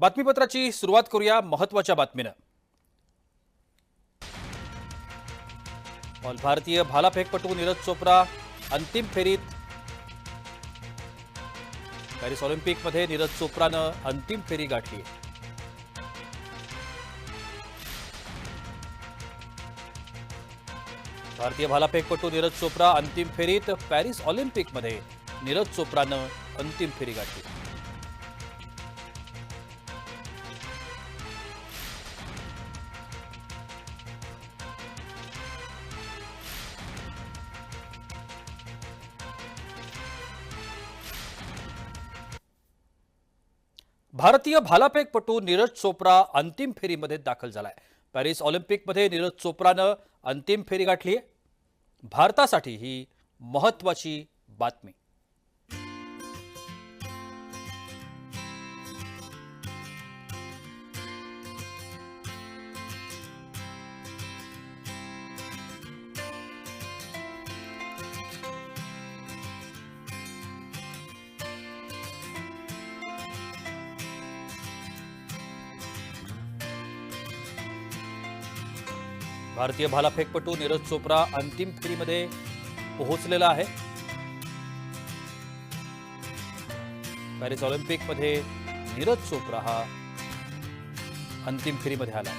बातमीपत्राची सुरुवात करूया महत्त्वाच्या बातमीनं. ऑल भारतीय भालाफेकपटू नीरज चोप्रा अंतिम फेरीत. पॅरिस ऑलिम्पिकमध्ये नीरज चोप्रानं अंतिम फेरी गाठली. भारतीय भालाफेकपटू नीरज चोप्रा अंतिम फेरीत पॅरिस ऑलिम्पिकमध्ये नीरज चोप्रानं अंतिम फेरी गाठली. भारतीय भालाफेकपटू नीरज चोप्रा अंतिम फेरीमध्ये दाखल झालाय. पॅरिस ऑलिम्पिकमध्ये नीरज चोप्रानं अंतिम फेरी गाठली आहे. भारतासाठी ही महत्वाची बातमी. भारतीय भालाफेकपटू नीरज चोप्रा अंतिम फेरीमध्ये पोहोचलेला आहे. पॅरिस ऑलिम्पिकमध्ये नीरज चोप्रा हा अंतिम फेरीमध्ये आला.